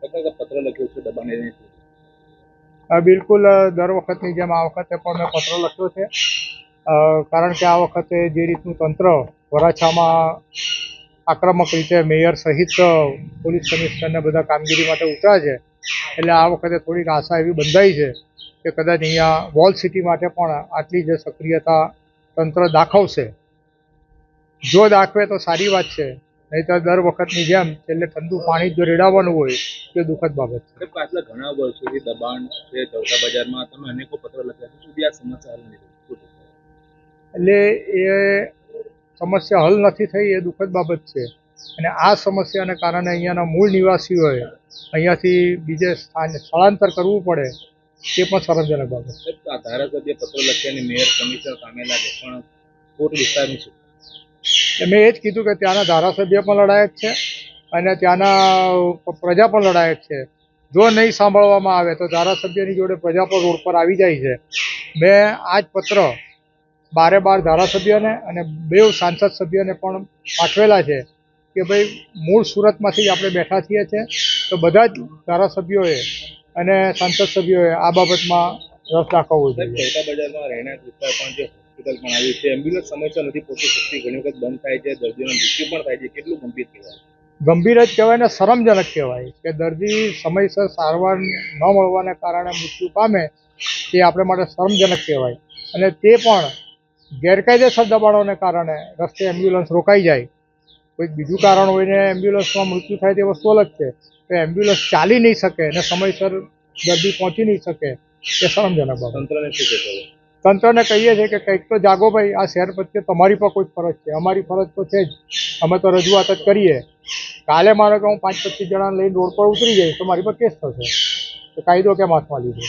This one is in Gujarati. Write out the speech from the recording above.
પત્ર લખ્યો છે દબાણે એને બિલકુલ દર વખતની જેમ આ વખતે પણ મેં પત્ર લખ્યો છે. કારણ કે આ વખતે જે રીતનું તંત્ર વરાછામાં આક્રમક રીતે મેયર સહિત પોલીસ કમિશનરને બધા કામગીરી માટે ઉતર્યા છે, એટલે આ વખતે થોડીક આશા એવી બંધાઈ છે કે કદાચ અહીંયા વોલ સિટી માટે પણ આટલી જ સક્રિયતા તંત્ર દાખવશે. જો દાખવે તો સારી વાત છે. નહીંતર દર વખતની જેમ એટલે ઠંડુ પાણી જો રેડાવવાનું હોય તે દુઃખદ બાબત છે. પાછલા ઘણા વર્ષોથી દબાણ છે ચૌટા બજારમાં. તમે અનેકો પત્ર લખ્યા છે. સુધી આ સમસ્યા હલ? એટલે એ સમસ્યા હલ નથી થઈ એ દુઃખદ બાબત છે. અને આ સમસ્યાને કારણે અહીંયાના મૂળ નિવાસીઓએ અહીંયાથી બીજે સ્થાન સ્થળાંતર કરવું પડે તે પણ શરમજનક બાબત છે. ધારાસભ્ય પત્ર લખ્યા અને મેયર કમિશનર કામે લાગે પણ કોટ વિસ્તારની એટલે મેં એ જ કીધું કે ત્યાંના ધારાસભ્ય પણ લડાયક છે અને ત્યાંના પ્રજા પણ લડાયક છે. જો નહીં સાંભળવામાં આવે તો ધારાસભ્યની જોડે પ્રજા પણ રોડ પર આવી જાય છે. મેં આ જ પત્ર બારે બાર ધારાસભ્યને અને બે સાંસદ સભ્યને પણ પાઠવેલા છે કે ભાઈ મૂળ સુરતમાંથી જ આપણે બેઠા છીએ છીએ તો બધા જ ધારાસભ્યોએ અને સાંસદ સભ્યોએ આ બાબતમાં રસ દાખવવો જોઈએ. હોસ્પિટલ પણ આવી છે. એમ્બ્યુલન્સ સમયસર નથી પહોંચી શકતી. ઘણી વખત બંધ થાય છે દર્દીઓનું મૃત્યુ પણ થાય છે. કેટલું ગંભીર કહેવાય? ગંભીર જ કહેવાય ને શરમજનક કહેવાય કે દર્દી સમયસર સારવાર ન મળવાને કારણે મૃત્યુ પામે તે આપણે માટે શરમજનક કહેવાય. અને તે પણ ગેરકાયદેસર દબાણોને કારણે રસ્તે એમ્બ્યુલન્સ રોકાઈ જાય. કોઈક બીજું કારણ હોય ને એમ્બ્યુલન્સમાં મૃત્યુ થાય તે વસ્તુ અલગ છે. તો એમ્બ્યુલન્સ ચાલી નહીં શકે અને સમયસર દર્દી પહોંચી નહીં શકે તે શરમજનક બાબત. તંત્રને શું હવે? તંત્રને કહીએ છીએ કે કંઈક તો જાગો ભાઈ, આ શહેર પ્રત્યે તમારી પર કોઈ ફરજ છે. અમારી ફરજ તો છે જ. અમે તો રજૂઆત જ કરીએ. કાલે મારે કે હું પાંચ પચીસ જણા લઈને રોડ પર ઉતરી જઈશ તો મારી પર કેસ થશે. તો કાયદો કેમ હાથમાં લીધો?